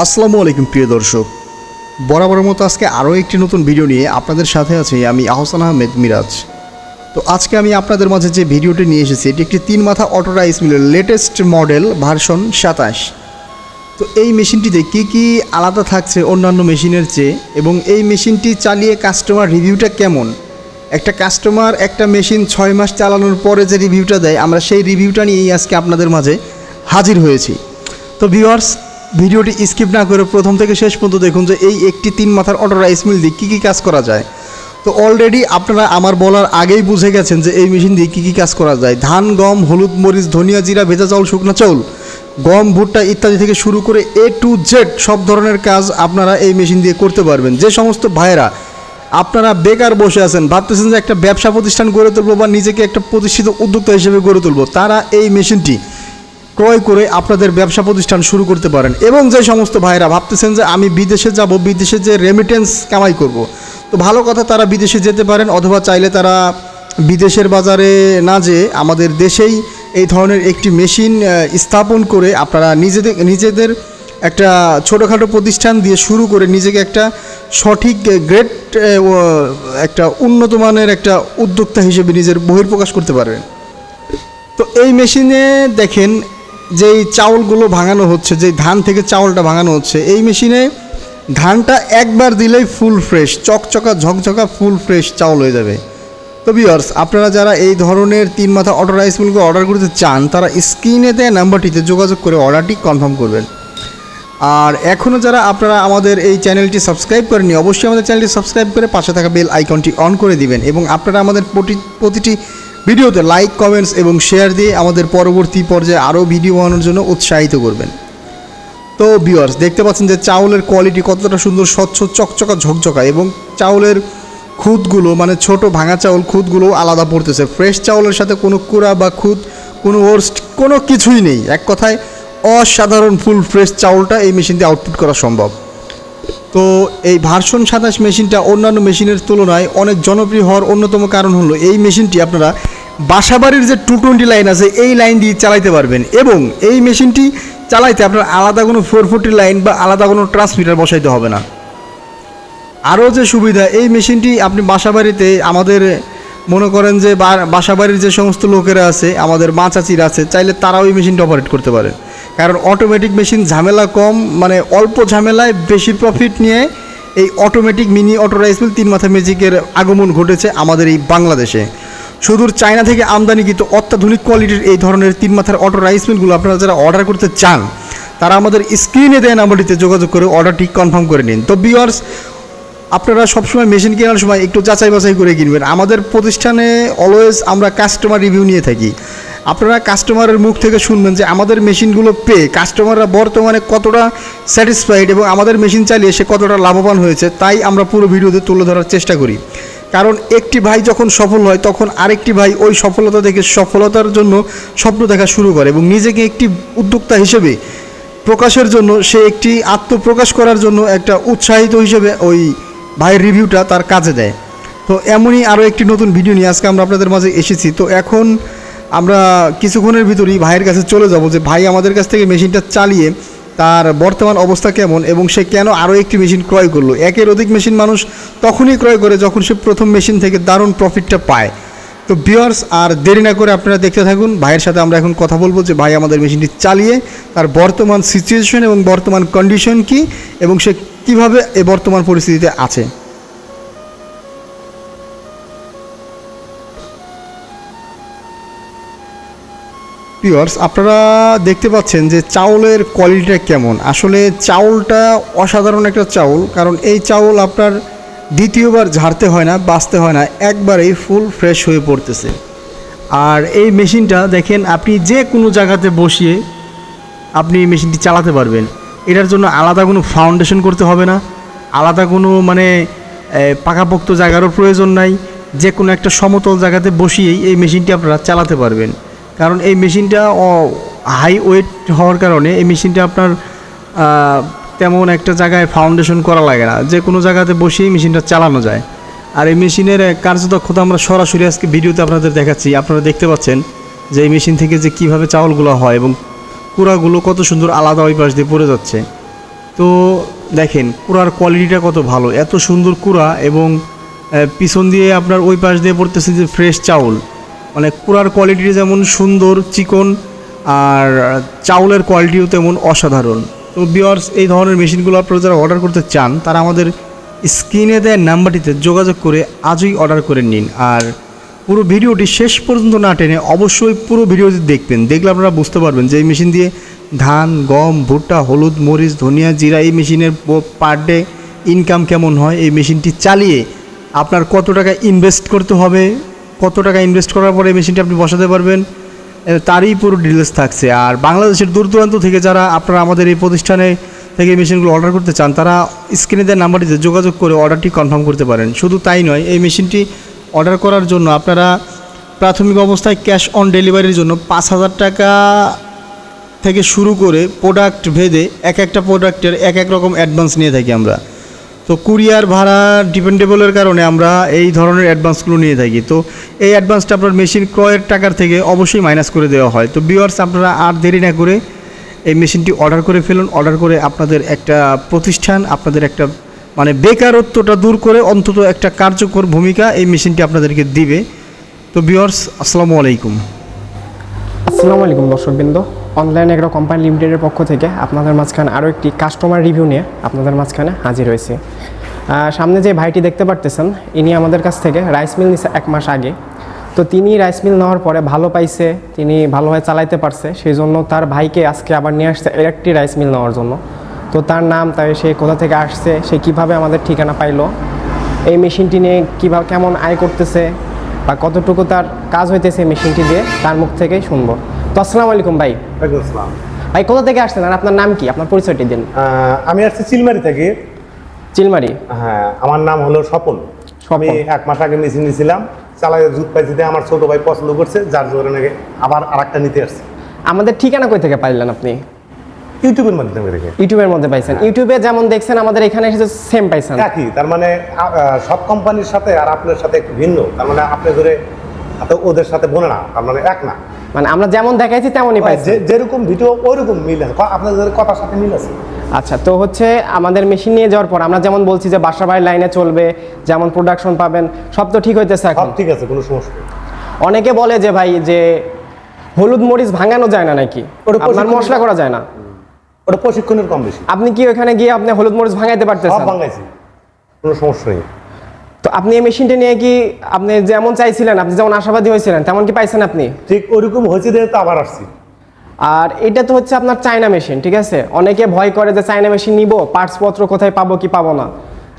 আসসালামু আলাইকুম, প্রিয় দর্শক। বরাবরের মতো আজকে আরও একটি নতুন ভিডিও নিয়ে আপনাদের সাথে আছি আমি আহসান আহমেদ মিরাজ। তো আজকে আমি আপনাদের মাঝে যে ভিডিওটি নিয়ে এসেছি, এটি একটি তিন মাথা অটো রাইস মিলের লেটেস্ট মডেল ভার্সন সাতাশ। তো এই মেশিনটিতে কি কি আলাদা থাকছে অন্যান্য মেশিনের চেয়ে, এবং এই মেশিনটি চালিয়ে কাস্টমার রিভিউটা কেমন? একটা কাস্টমার একটা মেশিন ছয় মাস চালানোর পরে যে রিভিউটা দেয়, আমরা সেই রিভিউটা নিয়েই আজকে আপনাদের মাঝে হাজির হয়েছি। তো ভিউয়ার্স ভিডিওটি স্কিপ না করে প্রথম থেকে শেষ পর্যন্ত দেখুন যে এই একটি তিন মাথার অটো রাইস মিল দিয়ে কী কী কাজ করা যায়। তো অলরেডি আপনারা আমার বলার আগেই বুঝে গেছেন যে এই মেশিন দিয়ে কী কী কাজ করা যায়। ধান, গম, হলুদ, মরিচ, ধনিয়া, জিরা, ভেজা চাউল, শুকনো চাউল, গম, ভুট্টা ইত্যাদি থেকে শুরু করে এ টু জেড সব ধরনের কাজ আপনারা এই মেশিন দিয়ে করতে পারবেন। যে সমস্ত ভাইয়েরা, আপনারা বেকার বসে আছেন, ভাবতেছেন যে একটা ব্যবসা প্রতিষ্ঠান গড়ে তুলবো বা নিজেকে একটা প্রতিষ্ঠিত উদ্যোক্তা হিসেবে গড়ে তুলবো, তারা এই মেশিনটি ক্রয় করে আপনাদের ব্যবসা প্রতিষ্ঠান শুরু করতে পারেন। এবং যে সমস্ত ভাইরা ভাবতেছেন যে আমি বিদেশে যাব, বিদেশে যে রেমিটেন্স কামাই করব, তো ভালো কথা তারা বিদেশে যেতে পারেন অথবা চাইলে তারা বিদেশের বাজারে না যেয়ে আমাদের দেশেই এই ধরনের একটি মেশিন স্থাপন করে আপনারা নিজেদের নিজেদের একটা ছোটোখাটো প্রতিষ্ঠান দিয়ে শুরু করে নিজেকে একটা সঠিক গ্রেট একটা উন্নত মানের একটা উদ্যোক্তা হিসেবে নিজের বহির্প্রকাশ করতে পারবেন। তো এই মেশিনে দেখেন যেই চাউলগুলো ভাঙানো হচ্ছে, যেই ধান থেকে চাউলটা ভাঙানো হচ্ছে, এই মেশিনে ধানটা একবার দিলেই ফুল ফ্রেশ, চকচকা, ঝকঝকা ফুল ফ্রেশ চাউল হয়ে যাবে। তো বিয়ার্স আপনারা যারা এই ধরনের তিন মাথা অটো রাইস অর্ডার করতে চান, তারা স্ক্রিনে দেয় নাম্বারটিতে যোগাযোগ করে অর্ডারটি কনফার্ম করবেন। আর এখনও যারা আপনারা আমাদের এই চ্যানেলটি সাবস্ক্রাইব করেননি, অবশ্যই আমাদের চ্যানেলটি সাবস্ক্রাইব করে পাশে থাকা বেল আইকনটি অন করে দিবেন এবং আপনারা আমাদের প্রতি- প্রতিটি ভিডিওতে লাইক কমেন্টস এবং শেয়ার দিয়ে আমাদের পরবর্তী পর্যায়ে আরও ভিডিও বানানোর জন্য উৎসাহিত করবেন। তো ভিউয়ার্স দেখতে পাচ্ছেন যে চাউলের কোয়ালিটি কতটা সুন্দর, স্বচ্ছ, চকচকা, ঝকঝকা এবং চাউলের খুদগুলো মানে ছোট ভাঙা চাউল খুদগুলো আলাদা পড়তেছে। ফ্রেশ চাউলের সাথে কোনো কুড়া বা খুদ, কোনো ওর্স্ট কোনো কিছুই নেই। এক কথায় অসাধারণ ফুল ফ্রেশ চাউলটা এই মেশিন দিয়ে আউটপুট করা সম্ভব। তো এই ভার্সন সাতাশ মেশিনটা অন্যান্য মেশিনের তুলনায় অনেক জনপ্রিয় হওয়ার অন্যতম কারণ হলো এই মেশিনটি আপনারা বাসাবাড়ির যে টু টোয়েন্টি লাইন আছে, এই লাইন দিয়ে চালাইতে পারবেন। এবং এই মেশিনটি চালাইতে আপনার আলাদা কোনো ফোর ফোরটি লাইন বা আলাদা কোনো ট্রান্সমিটার বসাইতে হবে না। আরও যে সুবিধা, এই মেশিনটি আপনি বাসাবাড়িতে আমাদের মনে করেন যে বাসাবাড়ির যে সমস্ত লোকেরা আছে, আমাদের মা, চাচিরা আছে, চাইলে তারাও এই মেশিনটা অপারেট করতে পারে। কারণ অটোমেটিক মেশিন ঝামেলা কম মানে অল্প ঝামেলায় বেশি প্রফিট নিয়ে এই automatic mini auto rice mill তিন মাথা ম্যাজিকের আগমন ঘটেছে আমাদের এই বাংলাদেশে। সুদূর চায়না থেকে আমদানিকৃত অত্যাধুনিক কোয়ালিটির এই ধরনের তিন মাথার অটো রাইস মিলগুলো আপনারা যারা অর্ডার করতে চান, তারা আমাদের স্ক্রিনে দেয় নাম্বারটিতে যোগাযোগ করে অর্ডারটি কনফার্ম করে নিন। তো বিয়ার্স আপনারা সবসময় মেশিন কেনার সময় একটু যাচাই বাছাই করে কিনবেন। আমাদের প্রতিষ্ঠানে অলওয়েজ আমরা কাস্টমার রিভিউ নিয়ে থাকি। আপনারা কাস্টমারের মুখ থেকে শুনবেন যে আমাদের মেশিনগুলো পেয়ে কাস্টমাররা বর্তমানে কতটা স্যাটিসফাইড এবং আমাদের মেশিন চালিয়ে সে কতটা লাভবান হয়েছে, তাই আমরা পুরো ভিডিওতে তুলে ধরার চেষ্টা করি। কারণ একটি ভাই যখন সফল হয়, তখন আরেকটি ভাই ওই সফলতা দেখে সফলতার জন্য স্বপ্ন দেখা শুরু করে এবং নিজেকে একটি উদ্যোক্তা হিসেবে প্রকাশের জন্য সে একটি আত্মপ্রকাশ করার জন্য একটা উৎসাহিত হিসেবে ওই ভাইয়ের রিভিউটা তার কাজে দেয়। তো এমনই আরও একটি নতুন ভিডিও নিয়ে আজকে আমরা আপনাদের মাঝে এসেছি। তো এখন আমরা কিছুক্ষণের ভিতরেই ভাইয়ের কাছে চলে যাব যে ভাই আমাদের কাছ থেকে মেশিনটা চালিয়ে তার বর্তমান অবস্থা কেমন এবং সে কেন আরও একটি মেশিন ক্রয় করল। একের অধিক মেশিন মানুষ তখনই ক্রয় করে যখন সে প্রথম মেশিন থেকে দারুণ প্রফিটটা পায়। তো ভিউয়ার্স আর দেরি না করে আপনারা দেখতে থাকুন। ভাইয়ের সাথে আমরা এখন কথা বলব যে ভাই আমাদের মেশিনটি চালিয়ে তার বর্তমান সিচুয়েশন এবং বর্তমান কন্ডিশন কি এবং সে কীভাবে এ বর্তমান পরিস্থিতিতে আছে। পিওর্স আপনারা দেখতে পাচ্ছেন যে চাউলের কোয়ালিটিটা কেমন। আসলে চাউলটা অসাধারণ একটা চাউল, কারণ এই চাউল আপনার দ্বিতীয়বার ঝাড়তে হয় না, বাঁচতে হয় না, একবারেই ফুল ফ্রেশ হয়ে পড়তেছে। আর এই মেশিনটা দেখেন, আপনি যে কোনো জায়গাতে বসিয়ে আপনি এই মেশিনটি চালাতে পারবেন। এটার জন্য আলাদা কোনো ফাউন্ডেশন করতে হবে না, আলাদা কোনো মানে পাকাপোক্ত জায়গারও প্রয়োজন নাই, যে কোনো একটা সমতল জায়গাতে বসিয়েই এই মেশিনটি আপনারা চালাতে পারবেন। কারণ এই মেশিনটা হাই ওয়েট হওয়ার কারণে এই মেশিনটা আপনার তেমন একটা জায়গায় ফাউন্ডেশন করা লাগে না। যে কোনো জায়গাতে বসেই মেশিনটা চালানো যায়। আর এই মেশিনের কার্যদক্ষতা আমরা সরাসরি আজকে ভিডিওতে আপনাদের দেখাচ্ছি। আপনারা দেখতে পাচ্ছেন যে এই মেশিন থেকে যে কীভাবে চাউলগুলো হয় এবং কুড়াগুলো কত সুন্দর আলাদা ওই পাশ দিয়ে পড়ে যাচ্ছে। তো দেখেন, কুড়ার কোয়ালিটিটা কত ভালো। এত সুন্দর কুড়া এবং পিছন দিয়ে আপনার ওই পাশ দিয়ে পড়তেছে যে ফ্রেশ চাউল। মানে কুড়ার কোয়ালিটি যেমন সুন্দর চিকন, আর চাউলের কোয়ালিটিও তেমন অসাধারণ। তো বিয়ার্স এই ধরনের মেশিনগুলো আপনারা যারা অর্ডার করতে চান, তারা আমাদের স্ক্রিনে দেয় নাম্বারটিতে যোগাযোগ করে আজই অর্ডার করে নিন। আর পুরো ভিডিওটি শেষ পর্যন্ত না টেনে অবশ্যই পুরো ভিডিওটি দেখবেন। দেখলে আপনারা বুঝতে পারবেন যে এই মেশিন দিয়ে ধান, গম, ভুট্টা, হলুদ, মরিচ, ধনিয়া, জিরা, এই মেশিনের পার ডে ইনকাম কেমন হয়, এই মেশিনটি চালিয়ে আপনার কত টাকা ইনভেস্ট করতে হবে কত টাকা ইনভেস্ট করার পরে এই মেশিনটি আপনি বসাতে পারবেন? তারই পুরো ডিটেলস থাকছে। আর বাংলাদেশের দূর দূরান্ত থেকে যারা আপনারা আমাদের এই প্রতিষ্ঠানে থেকে এই মেশিনগুলো অর্ডার করতে চান, তারা স্ক্রিনে দেওয়া নাম্বারটিতে যোগাযোগ করে অর্ডারটি কনফার্ম করতে পারেন। শুধু তাই নয়, এই মেশিনটি অর্ডার করার জন্য আপনারা প্রাথমিক অবস্থায় ক্যাশ অন ডেলিভারির জন্য পাঁচ হাজার টাকা থেকে শুরু করে প্রোডাক্ট ভেদে এক একটা প্রোডাক্টের এক এক রকম অ্যাডভান্স নিয়ে থাকি আমরা। তো কুরিয়ার ভাড়া ডিপেন্ডেবলের কারণে আমরা এই ধরনের অ্যাডভান্সগুলো নিয়ে থাকি। তো এই অ্যাডভান্সটা আপনার মেশিন ক্রয়ের টাকার থেকে অবশ্যই মাইনাস করে দেওয়া হয়। তো বিওয়ার্স আপনারা আর দেরি না করে এই মেশিনটি অর্ডার করে ফেলুন। অর্ডার করে আপনাদের একটা প্রতিষ্ঠান, আপনাদের একটা মানে বেকারত্বটা দূর করে অন্তত একটা কার্যকর ভূমিকা এই মেশিনটি আপনাদেরকে দিবে। তো বিওয়ার্স আসসালামু আলাইকুম। আসসালামু আলাইকুম দর্শকবৃন্দ। অনলাইন এগ্রো কোম্পানি লিমিটেডের পক্ষ থেকে আপনাদের মাঝখানে আরও একটি কাস্টমার রিভিউ নিয়ে আপনাদের মাঝখানে হাজির হয়েছে। সামনে যে ভাইটি দেখতে পারতেছেন, ইনি আমাদের কাছ থেকে রাইস মিল নিছে এক মাস আগে। তো তিনি রাইস মিল নেওয়ার পরে ভালো পাইছে, তিনি ভালোভাবে চালাইতে পারছে সেই জন্য তার ভাইকে আজকে আবার নিয়ে আসছে একটি রাইস মিল নেওয়ার জন্য। তো তার নাম তাই সে কোথা থেকে আসছে, সে কীভাবে আমাদের ঠিকানা পাইলো, এই মেশিনটি নিয়ে কীভাবে, কেমন আয় করতেছে, বা কতটুকু তার কাজ হইতেছে মেশিনটি দিয়ে তার মুখ থেকেই শুনব। তো আসসালামু আলাইকুম ভাই। আসসালাম। ভাই কোথা থেকে আসছেন আর আপনার নাম কি? আপনার পরিচয়টি দিন। আমি আসছি চিলমারি থেকে। চিলমারি? হ্যাঁ আমার নাম হলো স্বপন। আমি এক মাস আগে মেশিন নিয়েছিলাম চালাই জুত পাইছি আমার ছোট ভাই পছন্দ করছে যার জন্য আবার আর একটা নিতে আসছে। আমাদের ঠিকানা কই থেকে পাইলেন আপনি? ইউটিউবের মাধ্যমে দেখে ইউটিউবের মধ্যে পাইছেন। ইউটিউবে যেমন দেখছেন আমাদের এখানে এসে সেম পাইছেন। একই তার মানে সব কোম্পানির সাথে আর আপনার সাথে একটু ভিন্ন। তার মানে আপনি ধরে ওদের সাথে বোনে না তার মানে এক না। মানে আমরা যেমন দেখাইছি তেমনই পাইছি। যে- যেরকম ভিডিও ওইরকম মিল আছে। আপনাদের কথার সাথে মিল আছে? আচ্ছা তো হচ্ছে আমাদের মেশিন নিয়ে যাওয়ার পর আমরা যেমন বলছি যে বাসা বাড়ির লাইনে চলবে যেমন প্রোডাকশন পাবেন সব তো ঠিক হইতেছে এখন। ঠিক আছে কোনো সমস্যা অনেকে বলে যে ভাই যে হলুদ মরিচ ভাঙানো যায় না নাকি? আপনার মশলা করা যায় না। ওটা প্রশিক্ষণের কম বেশি। আপনি কি ওখানে গিয়ে আপনি হলুদ মরিচ ভাঙাইতে পারতেছেন? বাংলাইছি কোনো সমস্যা নেই। আপনি এই মেশিনটা নিয়ে কি আপনি যেমন চাইছিলেন আপনি যেমন আশাবাদী হয়েছিলেন তেমন কি পাইছেন আপনি? ঠিক ওরকম হয়েছে দিয়ে তো আবার আসছি। আর এটা তো হচ্ছে আপনার চায়না মেশিন ঠিক আছে? অনেকে ভয় করে যে চায়না মেশিন নিব পার্টস পত্র কোথায় পাবো কি পাবো না।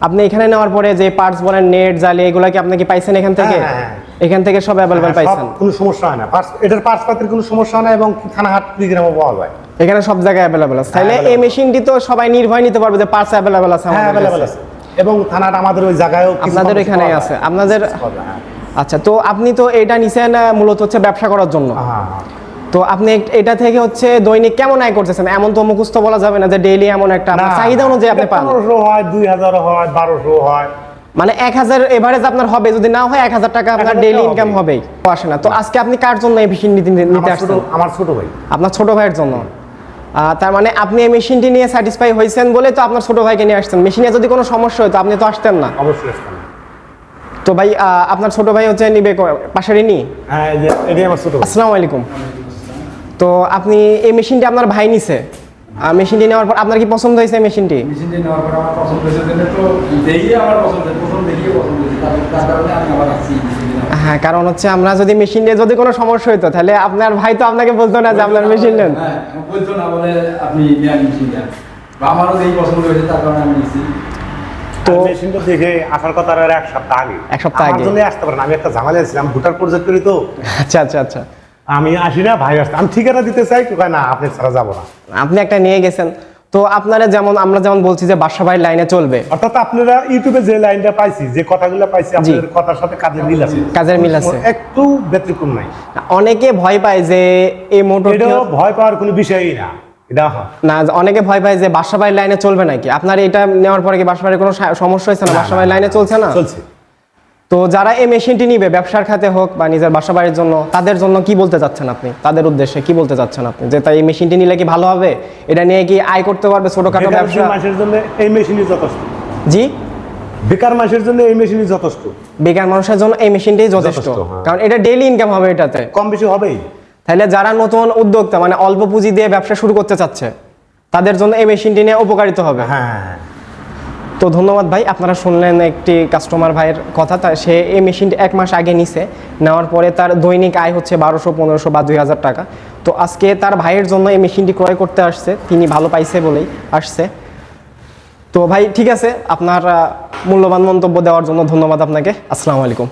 আপনি এখানে নেওয়ার পরে যে পার্টস বলেন নেট জালি এগুলা কি আপনি কি পাইছেন এখান থেকে? হ্যাঁ, হ্যাঁ, এখান থেকে সব অ্যাভেলেবেল হ্যাঁ, পাইছেন। কোনো সমস্যা হয় না। পার্স- এটার পার্স পাতির কোনো সমস্যা হয় না এবং থানাহাট কুড়িগ্রামও পাওয়া যায়। এখানে সব জায়গায় অ্যাভেলেবেল আছে। তাহলে এই। মেশিনটি তো সবাই নির্ভয় নিতে পারবে যে পার্টস অ্যাভেলেবেল আছে হ্যাঁ আমাদের অ্যাভেলেবেল আছে। এবং থানাটা আমাদের ওই জায়গায়ও আপনাদের পাওয়া আছে। আপনাদের হ্যাঁ। আচ্ছা তো আপনি তো এটা নিছেন মূলত হচ্ছে ব্যবসা করার জন্য। হ্যাঁ, হ্যাঁ। তো আপনি এটা থেকে হচ্ছে দৈনিক কেমন আয় করতেছেন? এমন তো মুখস্থ বলা যাবে না যে ডেইলি এমন একটা চাহিদা অনুযায়ী আপনি পান। 1500 হয় দুই হাজারও হয় বারোশো হয়। মানে এক হাজার এভারেজ আপনার হবে যদি না হয় এক হাজার টাকা আপনার ডেইলি ইনকাম হবে। আসে না তো আজকে আপনি কার জন্য এই মেশিন নিতে আসছেন? আমার ছোট ভাই। আপনার ছোট ভাইয়ের জন্য? তার মানে আপনি এই মেশিনটি নিয়ে স্যাটিসফাই হয়েছেন বলে তো আপনার ছোট ভাইকে নিয়ে আসছেন। মেশিনে যদি কোনো সমস্যা হতো আপনি তো আসতেন না। অবশ্যই। তো ভাই আপনার ছোট ভাই হচ্ছে নিবে পাশেরই নি হ্যাঁ এই যে- এটাই আমার ছোট ভাই। আসসালামু আলাইকুম। তো আপনি এই মেশিনটি আপনার ভাই নিছে। আহ, মেশিনটি নেওয়ার পর আপনার কি পছন্দ হয়েছে মেশিনটি? মেশিনটি নেওয়ার পর আমার পছন্দ হয়েছে তো আমার পছন্দ দেখিয়ে পছন্দ হয়েছে তার- কারণে আমি আবার আসছি। হ্যাঁ কারণ হচ্ছে আমরা যদি মেশিন নিয়ে যদি কোনো সমস্যা হতো তাহলে আপনার ভাই তো আপনাকে বলতো না যে আপনার মেশিন নেন। হ্যাঁ বলতো না বলে আপনি আমারও দেখি পছন্দ হয়েছে তার কারণে আমি তো তো মেশিনটা দেখে আসার কথা আর এক সপ্তাহ আগে। এক সপ্তাহ আগে। জন্য আসতে পারেন আমি একটা ঝামেলা ছিলাম ভোটার প্রজেক্ট করি তো। আচ্ছা আচ্ছা আচ্ছা। আমি আসি না ভাই আসতে আমি ঠিকানা দিতে চাই তো না আপনি ছাড়া যাব না। আপনি একটা নিয়ে গেছেন। তো আপনারা যেমন আমরা যেমন বলছি যে বাসা বাড়ির লাইনে চলবে। অর্থাৎ আপনারা ইউটিউবে যে লাইনটা পাইছি যে কথাগুলো পাইছি আপনাদের কথার সাথে কাজের মিল আছে। কাজের মিল আছে। একটু ব্যতিক্রম নাই। অনেকে ভয় পায় যে এই মোটর এটাও ভয় পাওয়ার কোনো বিষয়ই না। এটা না অনেকে ভয় পায় যে বাসা বাড়ির লাইনে চলবে নাকি? আপনার এটা নেওয়ার পরে কি বাসা বাড়ির কোনো সমস্যা হয়েছে না? বাসা বাড়ির লাইনে চলছে না? চলছে। তো যারা এই মেশিনটি নিবে ব্যবসার খাতে হোক বা নিজের বাসা বাড়ির জন্য তাদের জন্য কি বলতে চাচ্ছেন আপনি? তাদের উদ্দেশ্যে কি বলতে চাচ্ছেন আপনি? যে তাই এই মেশিনটি নিলে কি ভালো হবে? এটা নিয়ে কি আয় করতে পারবে ছোটখাটো ব্যবসা? মাসের জন্য এই মেশিনই যথেষ্ট। জি? বেকার মাসের জন্য এই মেশিনই যথেষ্ট। বেকার মানুষের জন্য এই মেশিনটাই যথেষ্ট যথেষ্ট, হ্যাঁ। কারণ এটা ডেইলি ইনকাম হবে এটাতে। কম বেশি হবেই। তাহলে যারা নতুন উদ্যোক্তা মানে অল্প পুঁজি দিয়ে ব্যবসা শুরু করতে চাচ্ছে তাদের জন্য এই মেশিনটি নিয়ে উপকারিত হবে। হ্যাঁ হ্যাঁ, হ্যাঁ। তো ধন্যবাদ ভাই, আপনারা শুনলেন একটি কাস্টমার ভাইয়ের কথা। তা সে এই মেশিনটি এক মাস আগে নিছে, নেওয়ার পরে তার দৈনিক আয় হচ্ছে বারোশো, পনেরোশো বা দুই হাজার টাকা। তো আজকে তার ভাইয়ের জন্য এই মেশিনটি ক্রয় করতে আসছে, তিনি ভালো পাইছে বলেই আসছে। তো ভাই, ঠিক আছে, আপনার মূল্যবান মন্তব্য দেওয়ার জন্য ধন্যবাদ আপনাকে। আসসালামু আলাইকুম।